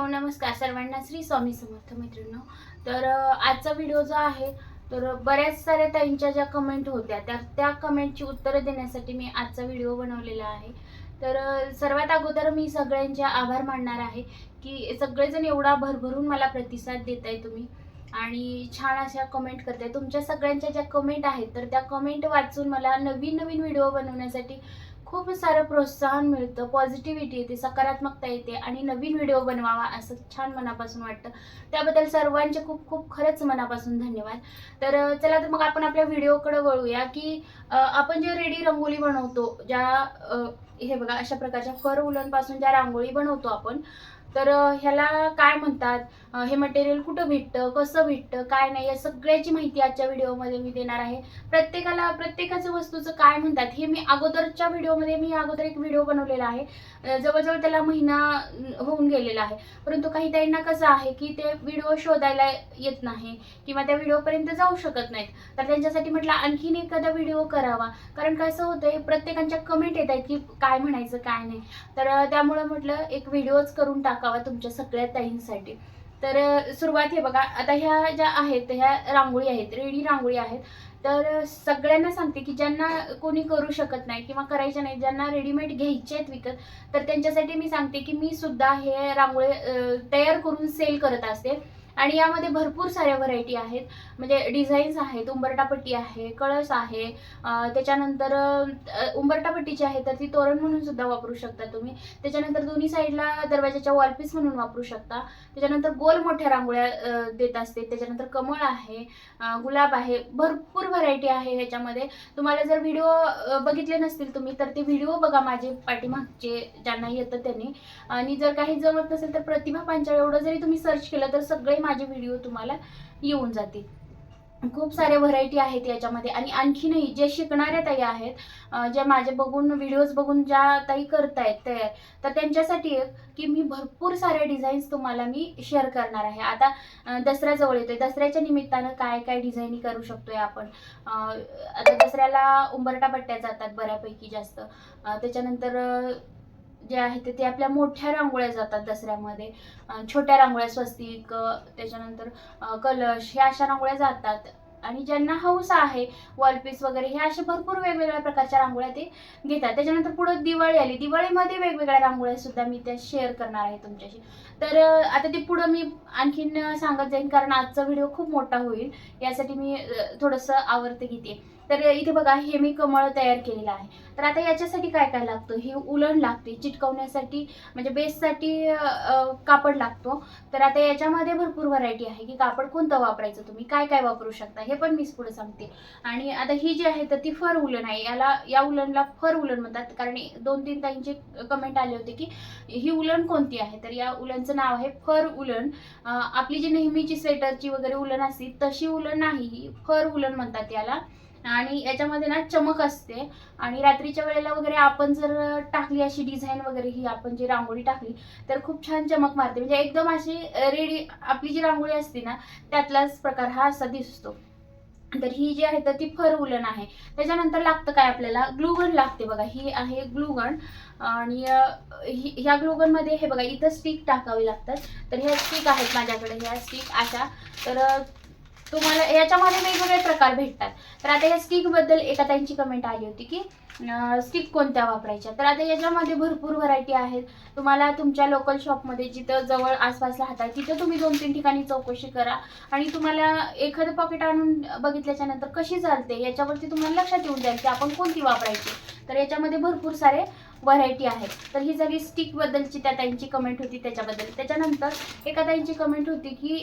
Hello नमस्कार सर्वांना. श्री स्वामी समर्थ मैत्रिणी तर आजचा व्हिडिओ जो आहे तर बऱ्याच साऱ्या ताईंच्या ज्या कमेंट होत्या त्या त्या कमेंटची उत्तरं देण्यासाठी मी आजचा व्हिडिओ बनवलेला आहे. तर सर्वात अगोदर मी सगळ्यांचे आभार मानणार आहे की सगळेजण एवढा भरभरून मला प्रतिसाद देत आहे तुम्ही आणि छान अशा कमेंट करताय. तुमच्या सगळ्यांच्या ज्या कमेंट आहेत तर त्या कमेंट वाचून मला नवीन नवीन व्हिडिओ बनवण्यासाठी खूप सारं प्रोत्साहन मिळतं पॉझिटिव्हिटी येते सकारात्मकता येते आणि नवीन व्हिडिओ बनवावा असं छान मनापासून वाटतं. त्याबद्दल सर्वांचे खूप खूप खरंच मनापासून धन्यवाद. तर चला तर मग आपण आपल्या व्हिडिओकडे वळूया की आपण जे रेडी रंगोली बनवतो ज्या हे बघा अशा प्रकारच्या फर उलनपासून ज्या रांगोळी बनवतो आपण तर ह्याला काय म्हणतात? हे मटेरियल कुठं भेटतं कसं भेटतं काय नाही या सगळ्याची माहिती आजच्या व्हिडिओमध्ये मी देणार आहे. प्रत्येकाला प्रत्येकाचं वस्तूचं काय म्हणतात हे मी अगोदरच्या व्हिडिओमध्ये मी अगोदर एक व्हिडिओ बनवलेला आहे. जवळजवळ त्याला महिना होऊन गेलेला आहे. परंतु काही ताईंना कसं आहे की ते व्हिडिओ शोधायला येत नाही किंवा त्या व्हिडिओपर्यंत जाऊ शकत नाहीत. तर त्यांच्यासाठी म्हटलं आणखीन एखादा व्हिडिओ करावा. कारण कसं होतंय प्रत्येकांच्या कमेंट येत आहेत की काय म्हणायचं काय नाही. तर त्यामुळं म्हटलं एक व्हिडिओच करून टाकावा तुमच्या सगळ्या ताईंसाठी. तर सुरुवात हे बघा आता ह्या ज्या आहेत ह्या रांगोळी आहेत रेडी रांगोळी आहेत तर सगळ्यांना सांगते की ज्यांना कोणी करू शकत नाही किंवा करायच्या नाही ज्यांना रेडीमेड घ्यायचे आहेत विकत तर त्यांच्यासाठी मी सांगते की मी सुद्धा हे रांगोळी तयार करून सेल करत असते. आणि यामध्ये भरपूर साऱ्या व्हरायटी आहेत. म्हणजे डिझाईन्स आहेत उंबरटापट्टी आहे कळस आहे. त्याच्यानंतर उंबरटापट्टीची आहे तर ती तोरण म्हणून सुद्धा वापरू शकता तुम्ही. त्याच्यानंतर दोन्ही साईडला दरवाजाच्या वॉलपीस म्हणून वापरू शकता. त्याच्यानंतर गोल मोठ्या रांगोळ्या देत असते. त्याच्यानंतर कमळ आहे गुलाब आहे. भरपूर व्हरायटी आहे ह्याच्यामध्ये. तुम्हाला जर व्हिडिओ बघितले नसतील तुम्ही तर ते व्हिडिओ बघा माझे पाठीमागचे ज्यांना येतं त्यांनी. आणि जर काही जमत नसेल तर प्रतिभा पांचाळ एवढं जरी तुम्ही सर्च केलं तर सगळे माझे व्हिडिओ तुम्हाला येऊन जातील. खूप साऱ्या व्हरायटी आहेत याच्यामध्ये आणि आणखीनही जे शिकणाऱ्या ताई आहेत ज्या माझे बघून व्हिडिओज बघून ज्या ताई करतायत तयार तर त्यांच्यासाठी एक की मी भरपूर साऱ्या डिझाईन्स तुम्हाला मी शेअर करणार आहे. आता दसऱ्याजवळ येतोय. दसऱ्याच्या निमित्तानं काय काय डिझाईनी करू शकतोय आपण? आता दसऱ्याला उंबरटा पट्ट्या जातात बऱ्यापैकी जास्त. त्याच्यानंतर जे आहे ते- ते आपल्या मोठ्या रांगोळ्या जातात दसऱ्यामध्ये. छोट्या रांगोळ्या स्वस्तिक त्याच्यानंतर कलश ह्या अशा रांगोळ्या जातात. आणि ज्यांना हौस आहे वॉलपीस वगैरे हे अशा भरपूर वेगवेगळ्या प्रकारच्या रांगोळ्या ते घेतात. त्याच्यानंतर पुढं दिवाळी आली. दिवाळीमध्ये वेगवेगळ्या रांगोळ्या सुद्धा मी त्या शेअर करणार आहे तुमच्याशी. तर आता ते पुढं मी आणखीन सांगत जाईन कारण आजचा व्हिडिओ खूप मोठा होईल. यासाठी मी थोडंसं आवर्त घेते. तर इथे बघा हे मी कमळ तयार केलेलं आहे. तर आता याच्यासाठी काय काय लागतं? हे उलण लागते चिटकवण्यासाठी म्हणजे बेससाठी कापड लागतो. तर आता याच्यामध्ये भरपूर व्हरायटी आहे की कापड कोणतं वापरायचं तुम्ही? काय काय वापरू शकता? हे पण मी पुढे सांगते. आणि आता ही जी आहे तर ती फर उलन आहे. याला या उलनला फर उलन म्हणतात. कारण दोन तीन ताईंचे कमेंट आले होते की ही उलन कोणती आहे? तर या उलनचं नाव आहे फर उलन आपली जी नेहमीची स्वेटरची वगैरे उलन असते तशी उलन नाही. ही फर उलन म्हणतात याला. आणि याच्यामध्ये ना चमक असते. आणि रात्रीच्या वेळेला वगैरे आपण जर टाकली अशी डिझाईन वगैरे ही आपण जी रांगोळी टाकली तर खूप छान चमक मारते. म्हणजे एकदम अशी रेडी आपली जी रांगोळी असते ना त्यातलाच प्रकार हा असा दिसतो. तर ही जी आहे तर ती फर उलन आहे. त्याच्यानंतर लागतं काय आपल्याला? ग्लुगन लागते बघा. ही आहे ग्लुगन. आणि ही- ह्या ग्लुगनमध्ये हे बघा इथं स्टिक टाकावी लागतात. तर ह्या स्टिक आहेत माझ्याकडे. ह्या स्टिक अशा. तर तुम्हाला याच्यामध्ये वेगवेगळे प्रकार भेटतात. तर आता या स्टिकबद्दल एका त्यांची कमेंट आली होती की स्टिक कोणत्या वापरायच्या? तर आता याच्यामध्ये भरपूर व्हरायटी आहेत. तुम्हाला तुमच्या लोकल शॉपमध्ये जिथं जवळ आसपास राहतात तिथं तुम्ही दोन तीन ठिकाणी चौकशी करा. आणि तुम्हाला एखादं पॉकेट आणून बघितल्याच्या नंतर कशी चालते याच्यावरती तुम्हाला लक्षात येऊन जाईल की आपण कोणती वापरायची. तर याच्यामध्ये भरपूर सारे व्हरायटी आहेत. तर ही झाली स्टिकबद्दलची त्या ताईंची कमेंट होती त्याच्याबद्दल. त्याच्यानंतर एका ताईंची कमेंट होती की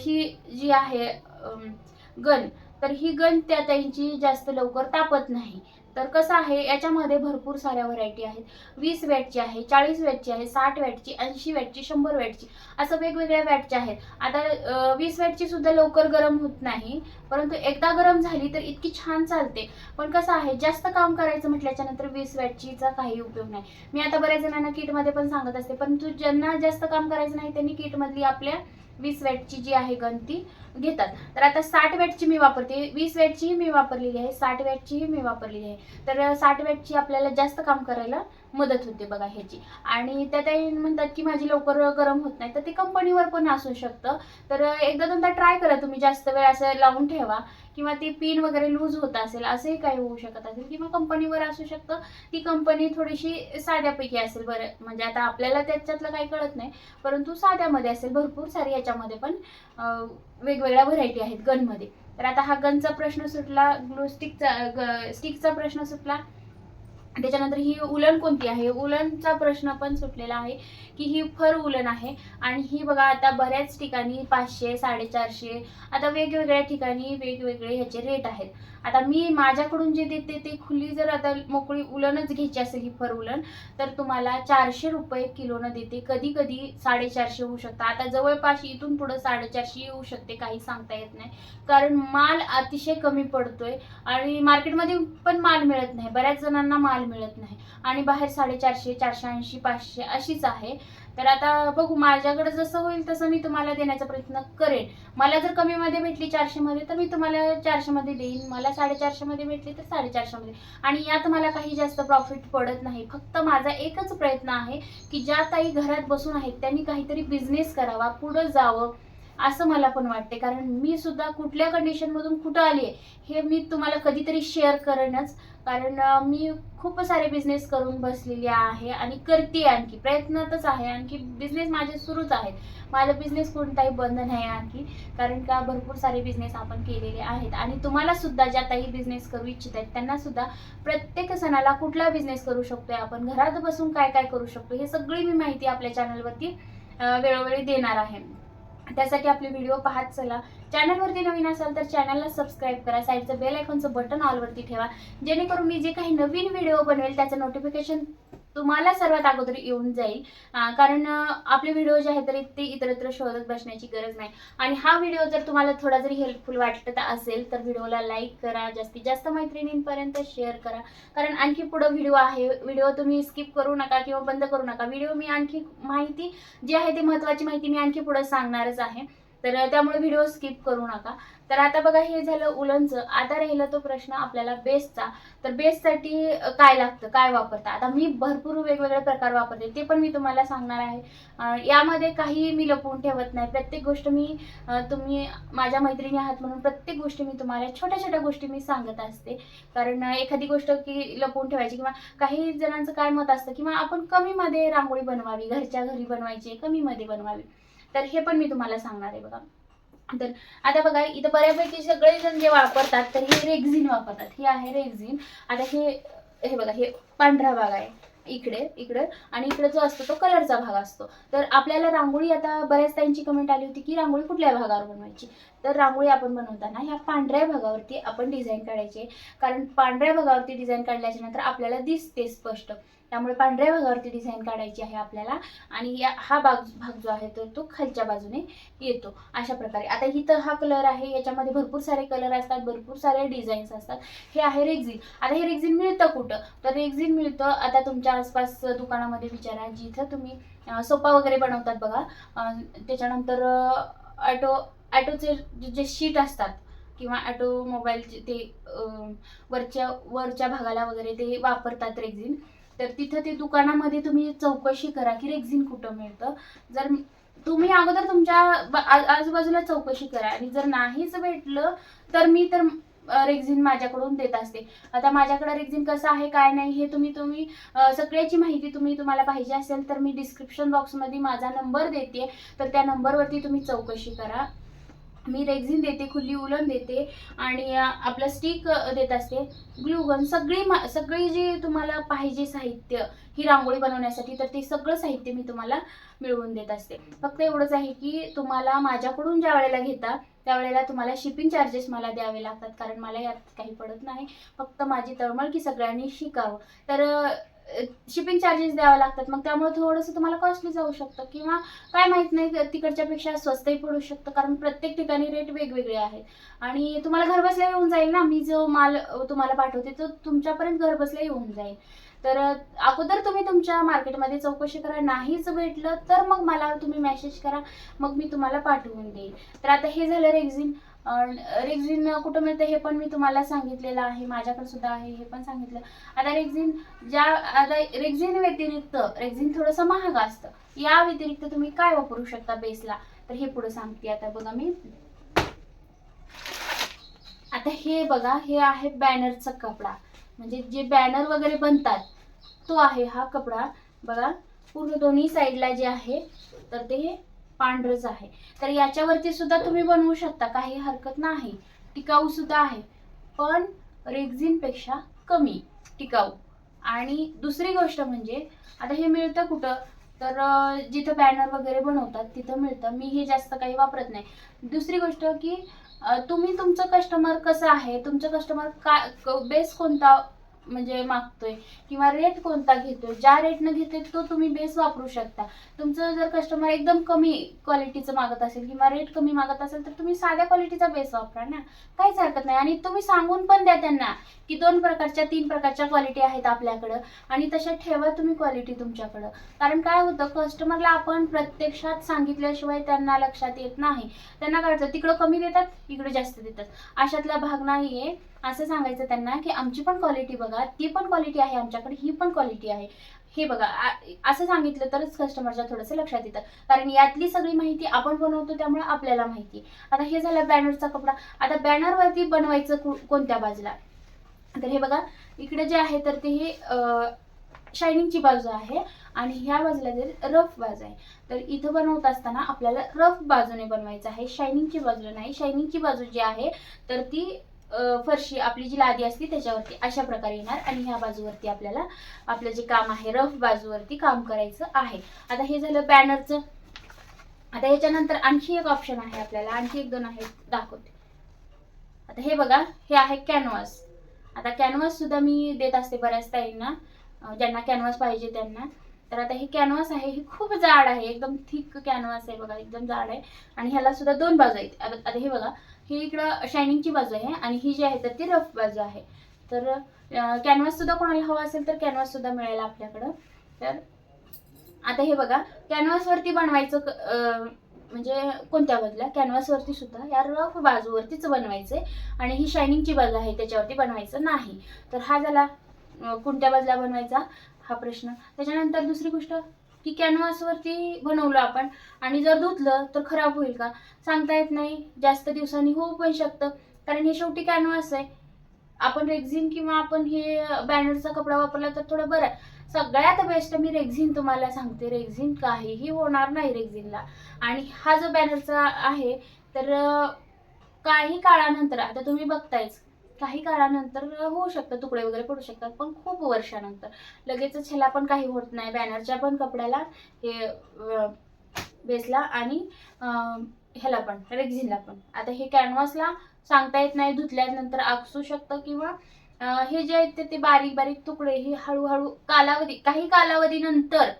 ही जी आहे गन तर ही गन त्या ताईंची जास्त लवकर तापत नाही. तर कसं आहे याच्यामध्ये भरपूर साऱ्या व्हरायटी आहेत. वीस वॅटची आहे चाळीस वॅटची आहे साठ वॅटची ऐंशी वॅटची शंभर वॅटची असं वेगवेगळ्या वॅटच्या आहेत. आता वीस वॅटची सुद्धा लवकर गरम होत नाही परंतु एकदा गरम झाली तर इतकी छान चालते. पण कसं आहे जास्त काम करायचं म्हटल्याच्या नंतर वीस वॅटचीचा काही उपयोग नाही. मी आता बऱ्याच जणांना किटमध्ये पण सांगत असते परंतु ज्यांना जास्त काम करायचं नाही त्यांनी किटमधली आपल्या वीस वॅटची जी आहे गणती घेतात. तर आता साठ वॅटची मी वापरते. वीस वॅटचीही मी वापरलेली आहे. साठ वॅटचीही मी वापरलेली आहे. तर साठ वॅटची आपल्याला जास्त काम करायला मदत होते बघा ह्याची. आणि त्या ताई म्हणतात की माझी लवकर गरम होत नाही. तर ते कंपनीवर पण असू शकतं. तर एकदा दोनदा ट्राय करा तुम्ही जास्त वेळ असं लावून ठेवा. किंवा ती पिन वगैरे लूज होत असेल असंही काही होऊ शकत असेल किंवा कंपनीवर असू शकतं ती कंपनी थोडीशी साध्यापैकी असेल बरं. म्हणजे आता आपल्याला त्याच्यातलं काही कळत नाही. परंतु साध्यामध्ये असेल भरपूर सारी याच्यामध्ये पण वेगवेगळ्या व्हरायटी आहेत गनमध्ये तर आता हा गनचा प्रश्न सुटला ग्लू स्टिकचा स्टिकचा प्रश्न सुटला. त्याच्यानंतर ही उलन कोणती आहे? उलनचा प्रश्न पण सुटलेला आहे. की ही फर उलन आहे. आणि ही बघा आता बऱ्याच ठिकाणी पाचशे साडेचारशे आता वेगवेगळ्या ठिकाणी वेगवेगळे ह्याचे रेट आहेत. आता मी माझ्याकडून जे देते ते खुली जर आता मोकळी उलनच घ्यायची असेल ही फर उलन तर तुम्हाला चारशे रुपये किलोनं देते. कधी कधी साडेचारशे होऊ शकतं. आता जवळपास इथून पुढं साडेचारशे येऊ शकते काही सांगता येत नाही. कारण माल अतिशय कमी पडतोय आणि मार्केटमध्ये पण माल मिळत नाही. बऱ्याच जणांना माल मिळत नाही. आणि बाहेर साडेचारशे चारशे ऐंशी पाचशे अशीच आहे. तर आता बघू माझ्याकडे जसं होईल तसं मी तुम्हाला देण्याचा प्रयत्न करेन. मला जर कमीमध्ये भेटली चारशेमध्ये तर मी तुम्हाला चारशेमध्ये देईन. मला साडेचारशेमध्ये भेटली तर साडेचारशेमध्ये. आणि यात मला काही जास्त प्रॉफिट पडत नाही. फक्त माझा एकच प्रयत्न आहे की ज्या ताई घरात बसून आहेत त्यांनी काहीतरी बिझनेस करावा पुढं जावं. असं मला पण वाटते कारण मी सुद्धा कुठल्या कंडिशनमधून कुठं आली आहे हे मी तुम्हाला कधीतरी शेअर करेनच कारण मी खूप सारे बिझनेस करून बसलेली आहे आणि करते आणखी. प्रयत्नातच आहे. आणखी बिझनेस माझे सुरूच आहेत. माझा बिझनेस कोणताही बंद नाही आणखी. कारण का भरपूर सारे बिझनेस आपण केलेले आहेत. आणि तुम्हाला सुद्धा ज्या काही बिझनेस करू इच्छित आहेत त्यांना सुद्धा प्रत्येक सणाला कुठला बिझनेस करू शकतोय आपण? घरात बसून काय काय करू शकतो हे सगळी मी माहिती आपल्या चॅनलवरती वेळोवेळी देणार आहे. त्यासाठी आपले व्हिडिओ पाहत चला. चॅनलवरती नवीन असाल तर चॅनलला सबस्क्राईब करा. साईडचं बेल आयकॉनचं बटन ऑलवरती ठेवा. जेणेकरून मी जे काही नवीन व्हिडिओ बनवेल त्याचं नोटिफिकेशन तुम्हाला सर्वात अगोदर येऊन जाईल. कारण आपले व्हिडिओ जे आहेत तरी ते इतरत्र शोधत बसण्याची गरज नाही. आणि हा व्हिडिओ जर तुम्हाला थोडा जरी हेल्पफुल वाटत असेल तर व्हिडिओला लाईक करा जास्तीत जास्त मैत्रिणींपर्यंत शेअर करा. कारण आणखी पुढं व्हिडिओ आहे व्हिडिओ तुम्ही स्किप करू नका किंवा बंद करू नका. व्हिडिओ मी आणखी माहिती जी आहे ती महत्त्वाची माहिती मी आणखी पुढं सांगणारच आहे. तर त्यामुळे व्हिडिओ स्किप करू नका. तर आता बघा हे झालं उलनचं आता राहिला तो प्रश्न आपल्याला बेसचा तर बेससाठी काय लागतं? काय वापरता? आता मी भरपूर वेगवेगळे प्रकार वापरते. ते पण मी तुम्हाला सांगणार आहे. यामध्ये काही मी लपवून ठेवत नाही. प्रत्येक गोष्ट मी तुम्ही माझ्या मैत्रिणी आहात म्हणून प्रत्येक गोष्टी मी तुम्हाला छोट्या छोट्या गोष्टी मी सांगत असते. कारण एखादी गोष्ट की लपवून ठेवायची किंवा काही जणांचं काय मत असतं किंवा आपण कमीमध्ये रांगोळी बनवावी घरच्या घरी बनवायची कमीमध्ये बनवावी. तर हे पण मी तुम्हाला सांगणार आहे बघा. तर आता बघा इथं बऱ्यापैकी सगळेजण जे वापरतात तर हे रेक्झिन वापरतात. हे आहे रेक्झिन. आता हे हे बघा हे पांढरा भाग आहे. इकडे इकडे. आणि इकडे जो असतो तो कलरचा भाग असतो. तर आपल्याला रांगोळी आता बऱ्याच त्यांची कमेंट आली होती की रांगोळी कुठल्या भागावर बनवायची? तर रांगोळी आपण बनवताना ह्या पांढऱ्या भागावरती आपण डिझाईन काढायची कारण पांढऱ्या भागावरती डिझाईन काढल्याच्या नंतर आपल्याला दिसते स्पष्ट. त्यामुळे पांढऱ्या भागावरती डिझाईन काढायची आहे आपल्याला. आणि या हा भाग भाग जो आहे तर तो खालच्या बाजूने येतो अशा प्रकारे. आता इथं हा कलर आहे याच्यामध्ये भरपूर सारे कलर असतात भरपूर सारे डिझाईन्स असतात. हे आहे रेक्झिन आता हे रेक्झिन मिळतं कुठं? तर रेक्झिन मिळतं आता तुमच्या आसपास दुकानामध्ये विचारा जिथं तुम्ही सोपा सोफा वगैरे बनवतात बघा. त्याच्यानंतर ॲटो ॲटोचे जे- शीट असतात किंवा ॲटोमोबाईलचे ते वरच्या वरच्या भागाला वगैरे ते वापरतात रेक्झिन तर तिथं ते दुकानामध्ये तुम्ही चौकशी करा की रेक्झिन कुठं मिळतं. जर तुम्ही अगोदर तुमच्या आजूबाजूला चौकशी करा आणि जर नाहीच भेटलं तर मी तर रेक्झिन माझ्याकडून देत असते. आता माझ्याकडे रेक्झिन कसं आहे काय नाही हे तुम्ही तुम्ही सगळ्याची माहिती तुम्ही तुम्हाला पाहिजे असेल तर मी डिस्क्रिप्शन बॉक्समध्ये माझा नंबर देते. तर त्या नंबरवरती तुम्ही चौकशी करा. मी रेग्झिन देते खुली उलन देते आणि आपला आपलं स्टिक देत असते. ग्लुगन सगळी मा सगळी जी तुम्हाला पाहिजे साहित्य ही रांगोळी बनवण्यासाठी तर ते सगळं साहित्य मी तुम्हाला मिळवून देत असते. फक्त एवढंच आहे की तुम्हाला माझ्याकडून ज्या वेळेला घेता त्यावेळेला तुम्हाला शिपिंग चार्जेस मला द्यावे लागतात कारण मला यात काही पडत नाही. फक्त माझी तळमळ की सगळ्यांनी शिकावं. तर शिपिंग चार्जेस द्यावे लागतात. मग त्यामुळे थोडंसं तुम्हाला कॉस्टली जाऊ शकतं. किंवा काय माहीत नाही तिकडच्यापेक्षा स्वस्तही पडू शकतं. कारण प्रत्येक ठिकाणी रेट वेगवेगळे आहेत. आणि तुम्हाला घरबसल्या येऊन जाईल ना. मी जो माल तुम्हाला पाठवते तो तुमच्यापर्यंत घरबसल्या येऊन जाईल. तर अगोदर तुम्ही तुमच्या मार्केटमध्ये चौकशी करा. नाहीच भेटलं तर मग मला तुम्ही मेसेज करा. मग मी तुम्हाला पाठवून देईन तर आता हे झालं रेग्झिन रेक्झिन कुठं मिळतं हे पण मी तुम्हाला सांगितलेलं आहे माझ्याकडे सुद्धा आहे हे पण सांगितलं. आता रेक्झिन ज्या आता रेक्झिन व्यतिरिक्त रेक्झिन थोडंसं महाग असतं. या व्यतिरिक्त तुम्ही काय वापरू शकता बेसला? तर हे पुढे सांगते. आता बघा मी. आता हे बघा हे आहे बॅनरचा कपडा. म्हणजे जे बॅनर वगैरे बनतात तो आहे हा कपडा. बघा पूर्ण दोन्ही साईडला जे आहे तर ते पांढरच आहे. तर याच्यावरती सुद्धा तुम्ही बनवू शकता काही हरकत नाही. टिकाऊ सुद्धा आहे. पण रेग्झिनपेक्षा कमी टिकाऊ. आणि दुसरी गोष्ट म्हणजे आता हे मिळतं कुठं? तर जिथं बॅनर वगैरे बनवतात तिथं मिळतं. मी हे जास्त काही वापरत नाही. दुसरी गोष्ट की तुम्ही तुमचं कस्टमर कसं आहे? तुमचं कस्टमर का बेस कोणता म्हणजे मागतोय किंवा रेट कोणता घेतोय? ज्या रेटनं घेतोय तो तुम्ही बेस वापरू शकता. तुमचं जर कस्टमर एकदम कमी क्वालिटीचं मागत असेल किंवा रेट कमी मागत असेल तर तुम्ही साध्या क्वालिटीचा बेस वापरा ना. काहीच हरकत नाही. आणि तुम्ही सांगून पण द्या त्यांना की दोन प्रकारच्या तीन प्रकारच्या क्वालिटी आहेत आपल्याकडं आणि तशा ठेवा तुम्ही क्वालिटी तुमच्याकडं. कारण काय होतं कस्टमरला आपण प्रत्यक्षात सांगितल्याशिवाय त्यांना लक्षात येत नाही. त्यांना कळतं तिकडं कमी देतात इकडं जास्त देतात. अशातला भाग नाही आहे असं सांगायचं त्यांना की आमची पण क्वालिटी बघा ती पण क्वालिटी आहे आमच्याकडे ही पण क्वालिटी आहे. हे बघा असं सांगितलं तरच कस्टमरच्या थोडंसं लक्षात येतं. कारण यातली सगळी माहिती आपण बनवतो त्यामुळे आपल्याला माहिती. आता हे झालं बॅनरचा कपडा. आता बॅनरवरती बनवायचं कोणत्या बाजूला? तर हे बघा इकडे जे आहे तर ते हे शायनिंगची बाजू आहे आणि ह्या बाजूला जर रफ बाजू आहे. तर इथं बनवत असताना आपल्याला रफ बाजूने बनवायचं आहे. शायनिंगची बाजू नाही. शायनिंगची बाजू जी आहे तर ती फरशी आपली जी लादी असते त्याच्यावरती अशा प्रकारे येणार आणि ह्या बाजूवरती आपल्याला आपलं जे काम आहे रफ बाजूवरती काम करायचं आहे. आता हे झालं बॅनरचं. आता ह्याच्यानंतर आणखी एक ऑप्शन आहे आपल्याला. आणखी एक दोन आहेत दाखवते. आता हे बघा हे आहे कॅनव्हास आता कॅनव्हास सुद्धा मी देत असते बऱ्याच ताईंना ज्यांना कॅनव्हास पाहिजे त्यांना. तर आता हे कॅनव्हास आहे हे खूप जाड आहे. एकदम थिक कॅनव्हास आहे बघा एकदम जाड आहे. आणि ह्याला सुद्धा दोन बाजू आहेत. आता हे बघा ही इकडं शायनिंगची बाजू आहे आणि ही जी आहे तर ती रफ बाजू आहे. तर कॅनव्हास सुद्धा कोणाला हवा असेल तर कॅनव्हास सुद्धा मिळेल आपल्याकडं. तर आता हे बघा कॅनव्हासवरती बनवायचं क- म्हणजे कोणत्या बाजूला कॅनव्हासवरती सुद्धा. या रफ बाजूवरतीच बनवायचे आणि ही शायनिंगची बाजू आहे त्याच्यावरती बनवायचं नाही. तर हा झाला कोणत्या बाजूला बनवायचा? हा प्रश्न. त्याच्यानंतर दुसरी गोष्ट की कॅनव्हासवरती बनवलं आपण. आणि जर धुतलं तर खराब होईल का? सांगता येत नाही. जास्त दिवसांनी होऊ पण शकतं. कारण हे शेवटी कॅनव्हास आहे. आपण रेक्झिन किंवा आपण हे बॅनरचा कपडा वापरला तर थोडं बरं आहे. सगळ्यात बेस्ट मी रेक्झिन तुम्हाला सांगते. रेक्झिन काहीही होणार नाही रेक्झिनला आणि हा जो बॅनरचा आहे तर काही काळानंतर आता तुम्ही बघतायच काही काळानंतर होऊ शकतं तुकडे वगैरे पडू शकतात पण खूप वर्षानंतर. लगेचच ह्याला पण काही होत नाही. बॅनरच्या पण कपड्याला हे बेसला आणि ह्याला पण रेक्झिनला पण. आता हे कॅनव्हासला सांगता येत नाही धुतल्यानंतर आकसू शकतं किंवा हे जे आहेत ते ते बारीक बारीक तुकडे हे हळूहळू कालावधी काही कालावधीनंतर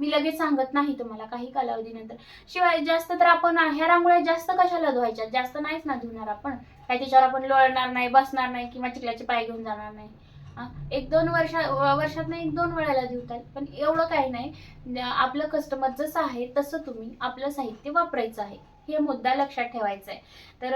मी लगेच सांगत नाही तुम्हाला काही कालावधीनंतर शिवाय जास्त तर आपण ह्या रांगोळ्या जास्त कशाला धुवायच्या जास्त नाहीच ना धुणार आपण. काय त्याच्यावर आपण लोळणार नाही बसणार नाही किंवा चिखलाचे पाय घेऊन जाणार नाही. एक दोन वर्षा वर्षात एक दोन वेळेला धुतात पण एवढं काही नाही. आपलं कस्टमर जसं आहे तसं तुम्ही आपलं साहित्य वापरायचं आहे. हे मुद्दा लक्षात ठेवायचा आहे. तर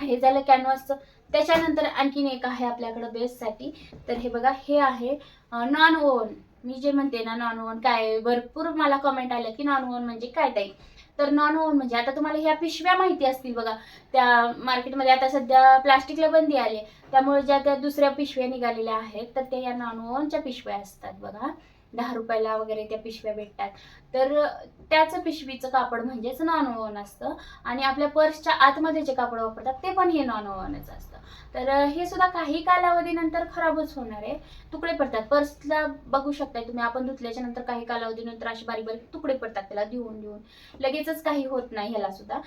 हे झालं कॅनव्हासचं त्याच्यानंतर आणखीन एक आहे आपल्याकडं बेससाठी तर हे बघा हे आहे नॉन ओवन मी जे म्हणते ना नॉन ओवन काय भरपूर मला कमेंट आलं की नॉन ओवन म्हणजे काय ताई? तर नॉन ओव्हन म्हणजे आता तुम्हाला ह्या पिशव्या माहिती असतील बघा. त्या मार्केटमध्ये आता सध्या प्लास्टिकला बंदी आली त्यामुळे ज्या त्या दुसऱ्या पिशव्या निघालेल्या आहेत तर त्या या नॉन ओव्हनच्या पिशव्या असतात बघा. दहा रुपयाला वगैरे त्या पिशव्या भेटतात. तर त्याच पिशवीचं कापड म्हणजेच नॉन ओवन असतं. आणि आपल्या पर्सच्या आतमध्ये जे कापड वापरतात ते पण हे नॉन ओवनच असतं. तर हे सुद्धा काही कालावधीनंतर खराबच होणार आहे. तुकडे पडतात. पर्सला बघू शकताय तुम्ही आपण धुतल्याच्या नंतर काही कालावधीनंतर असे बारीक बारीक तुकडे पडतात त्याला देऊन देऊन लगेचच काही होत नाही ह्याला सुद्धा.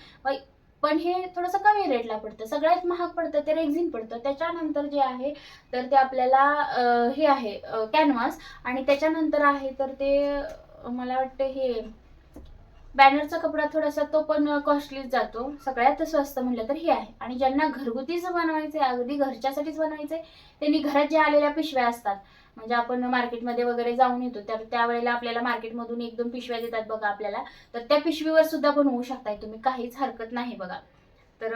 पण हे थोडंसं कमी रेटला पडतं. सगळ्यात महाग पडतं ते रेग्झिन पडतं. त्याच्यानंतर जे आहे तर ते आपल्याला हे आहे कॅनव्हास आणि त्याच्यानंतर आहे तर ते मला वाटतं हे बॅनरचा कपडा थोडासा तो पण कॉस्टलीच जातो. सगळ्यात स्वस्त म्हटलं तर हे आहे. आणि ज्यांना घरगुतीच बनवायचं आहे अगदी घरच्यासाठीच बनवायचंय त्यांनी घरात ज्या आलेल्या पिशव्या असतात म्हणजे आपण मार्केटमध्ये वगैरे जाऊन येतो तर त्यावेळेला आपल्याला मार्केटमधून एक दोन पिशव्या देतात बघा आपल्याला. तर त्या पिशवीवर सुद्धा बनवू शकताय तुम्ही काहीच हरकत नाही बघा. तर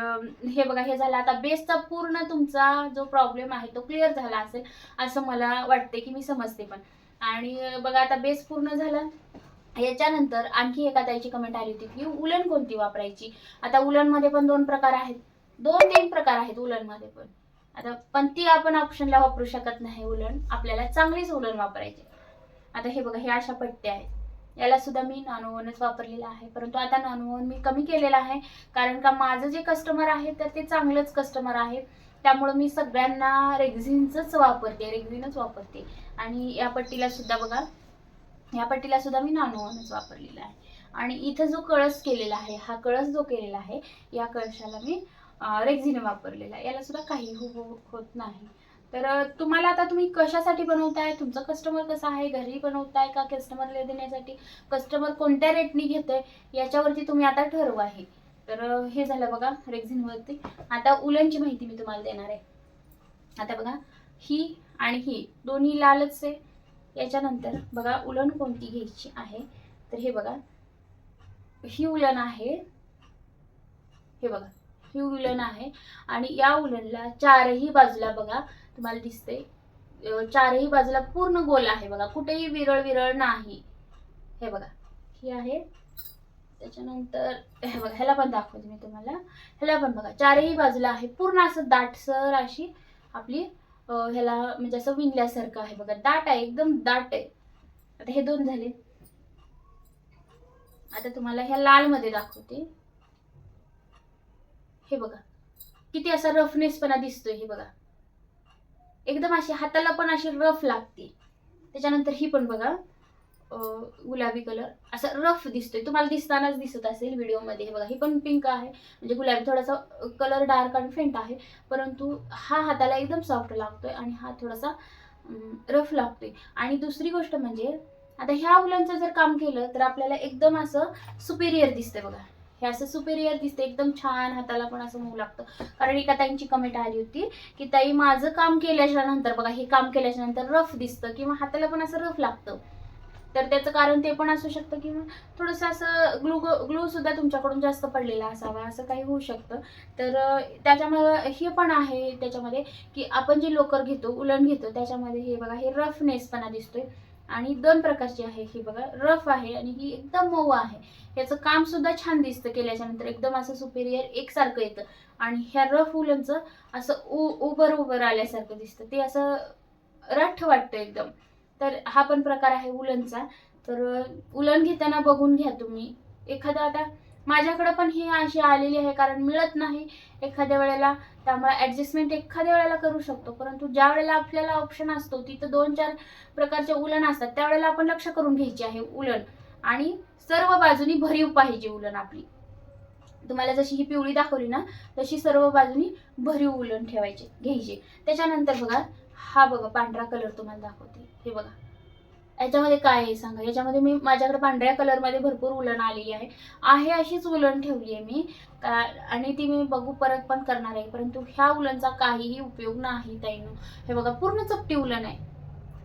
हे बघा हे झालं. आता बेसचा पूर्ण तुमचा जो प्रॉब्लेम आहे तो क्लिअर झाला असेल असं मला वाटते की मी समजते पण. आणि बघा आता बेस पूर्ण झाला. याच्यानंतर आणखी एका ताईची कमेंट आली होती की उलन कोणती वापरायची? आता उलनमध्ये पण दोन प्रकार आहेत. दोन तीन प्रकार आहेत उलनमध्ये पण. आता पण ती आपण ऑप्शनला वापरू शकत नाही उलण आपल्याला चांगलीच उलण वापरायची. आता हे बघा हे अशा पट्ट्या आहेत. याला सुद्धा मी नॉनओवनच वापरलेला आहे. परंतु आता नॉनओवन मी कमी केलेला आहे. कारण का माझं जे कस्टमर आहे तर ते चांगलंच कस्टमर आहे. त्यामुळं मी सगळ्यांना रेग्झिनचंच वापरते रेग्झिनच वापरते. आणि या पट्टीला सुद्धा बघा या पट्टीला सुद्धा मी नॉनओवनच वापरलेला आहे. आणि इथं जो कळस केलेला आहे हा कळस जो केलेला आहे या कळशाला मी रेग्झिन वापरलेला याला सुद्धा काही हो, हो होत नाही. तर तुम्हाला आता तुम्ही कशासाठी बनवताय? तुमचा कस्टमर कसा आहे? घरी बनवताय का कस्टमरला देण्यासाठी? कस्टमर कोणत्या रेटनी घेतोय? याच्यावरती तुम्ही आता ठरवा आहे. तर हे झालं बघा रेग्झिनवरती आता उलनची माहिती मी तुम्हाला देणार आहे. आता बघा ही आणि ही दोन्ही लालच आहे. याच्यानंतर बघा उलन कोणती घ्यायची आहे? तर हे बघा ही उलन आहे. हे बघा ही उलन आहे. आणि या उलनला चारही बाजूला बघा तुम्हाला दिसते चारही बाजूला पूर्ण गोल आहे बघा. कुठेही विरळ विरळ नाही. हे बघा. ही आहे. त्याच्यानंतर हे बघा ह्याला पण दाखवते मी तुम्हाला. ह्याला पण बघा. चारही बाजूला आहे. पूर्ण असं दाटसर अशी आपली ह्याला म्हणजे असं विणल्यासारखं आहे बघा. दाट आहे एकदम दाट आहे. आता हे दोन झाले. आता तुम्हाला ह्या लाल मध्ये दाखवते. हे बघा. किती असा रफनेसपणा दिसतोय हे बघा. एकदम अशी हाताला पण अशी रफ लागते. त्याच्यानंतर ही पण बघा. गुलाबी कलर असा रफ दिसतोय. तुम्हाला दिसतानाच दिसत असेल व्हिडिओमध्ये हे बघा ही पण पिंक आहे. म्हणजे गुलाबी थोडासा कलर डार्क आणि फेंट आहे. परंतु हा हाताला एकदम सॉफ्ट लागतोय आणि हा थोडासा रफ लागतोय. आणि दुसरी गोष्ट म्हणजे आता ह्या मुलांचं जर काम केलं तर आपल्याला एकदम असं सुपेरियर दिसतंय बघा. हे असं सुपेरियर दिसते एकदम छान हाताला पण असं होऊ लागतं. कारण एका ताईंची कमेंट आली होती की ताई माझं काम केल्याच्यानंतर बघा हे काम केल्याच्यानंतर रफ दिसतं किंवा हाताला पण असं रफ लागतं. तर त्याचं कारण ते पण असू शकतं किंवा थोडंसं असं ग्लू ग्लू सुद्धा तुमच्याकडून जास्त पडलेला असावा असं काही होऊ शकतं. तर त्याच्यामुळे हे पण आहे त्याच्यामध्ये की आपण जे लोकर घेतो उलण घेतो त्याच्यामध्ये हे बघा हे रफनेसपणा दिसतोय. आणि दोन प्रकारची आहे ही बघा. रफ आहे आणि ही एकदम मऊ आहे. याचं काम सुद्धा छान दिसतं केल्याच्यानंतर. एकदम असं सुपेरियर एकसारखं येतं. आणि ह्या रफ उलनचं असं उ उभर उभर आल्यासारखं दिसतं. ते असं रठ वाटतं एकदम. तर हा पण प्रकार आहे उलनचा तर उलन घेताना बघून घ्या तुम्ही. एखादा आता माझ्याकडं पण ही अशी आलेली आहे कारण मिळत नाही. एखाद्या वेळेला त्यामुळे ॲडजस्टमेंट एखाद्या वेळेला करू शकतो. परंतु ज्या वेळेला आपल्याला ऑप्शन असतो तिथं दोन चार प्रकारचे उलन असतात. त्यावेळेला आपण लक्ष करून घ्यायची आहे उलन. आणि सर्व बाजूनी भरीव पाहिजे उलन आपली. तुम्हाला जशी ही पिवळी दाखवली ना तशी सर्व बाजूनी भरीव उलन ठेवायचे घ्यायचे. त्याच्यानंतर बघा हा बघा पांढरा कलर तुम्हाला दाखवते. हे बघा. याच्यामध्ये काय आहे सांगा? याच्यामध्ये मी माझ्याकडे पांढऱ्या कलरमध्ये भरपूर उलण आलेली आहे. आहे अशीच उलण ठेवली आहे मी. का- आणि ती मी बघू परत पण करणार आहे. परंतु ह्या उलनचा काहीही उपयोग नाही ताईनं. हे बघा पूर्ण चपटी उलन आहे.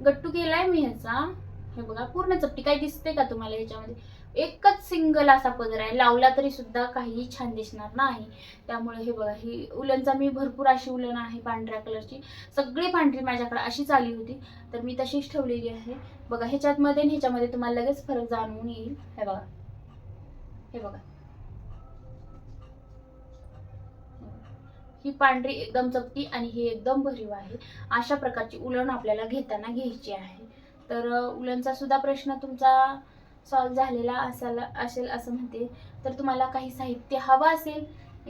गट्टू केलाय मी ह्याचा. हे बघा पूर्ण चपटी. काय दिसते का तुम्हाला याच्यामध्ये एकच सिंगल असा पदर आहे. लावला तरी सुद्धा काहीही छान दिसणार नाही. त्यामुळे हे बघा ही उलनचा मी भरपूर अशी उलन आहे पांढऱ्या कलरची. सगळी पांढरी माझ्याकडे अशीच आली होती. तर मी तशीच ठेवलेली आहे. बघा ह्याच्यात मध्ये आणि ह्याच्यामध्ये तुम्हाला लगेच फरक जाणवून येईल. हे बघा. हे बघा. ही पांढरी एकदम चपटी आणि ही एकदम भरीव आहे. अशा प्रकारची उलण आपल्याला घेताना घ्यायची आहे. तर उलणचा सुद्धा प्रश्न तुमचा सॉल्व झालेला असायला असेल असं म्हणते. तर तुम्हाला काही साहित्य हवं असेल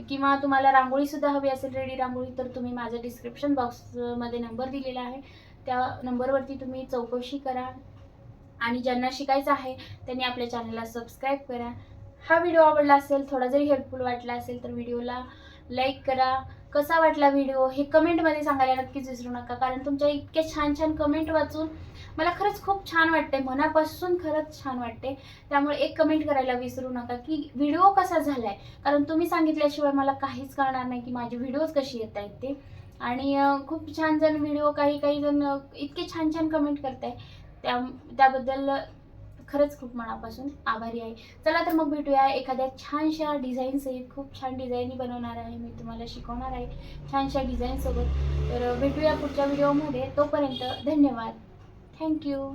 किंवा तुम्हाला रांगोळीसुद्धा हवी असेल रेडी रांगोळी तर तुम्ही माझ्या डिस्क्रिप्शन बॉक्समध्ये नंबर दिलेला आहे. त्या नंबरवरती तुम्ही चौकशी करा. आणि ज्यांना शिकायचं आहे त्यांनी आपल्या चॅनलला सबस्क्राईब करा. हा व्हिडिओ आवडला असेल थोडा जरी हेल्पफुल वाटला असेल तर व्हिडिओला लाईक करा. कसा वाटला व्हिडिओ हे कमेंटमध्ये सांगायला नक्कीच विसरू नका कारण तुमच्या इतके छान छान कमेंट वाचून मला खरंच खूप छान वाटते मनापासून खरंच छान वाटते त्यामुळे एक कमेंट करायला विसरू नका की व्हिडिओ कसा झाला आहे कारण तुम्ही सांगितल्याशिवाय मला काहीच कळणार नाही की माझे व्हिडिओज कशी येत आहेत ते. आणि खूप छान जण व्हिडिओ काही काही जण इतके छान छान कमेंट करताय. त्या त्याबद्दल खरंच खूप मनापासून आभारी आहे. चला तर मग भेटूया. एखाद्या छानशा डिझाईन सहित खूप छान डिझाईन बनवणार आहे. मी तुम्हाला शिकवणार आहे छानशा डिझाईन सोबत. तर भेटूया पुढच्या व्हिडिओमध्ये तोपर्यंत धन्यवाद. थँक्यू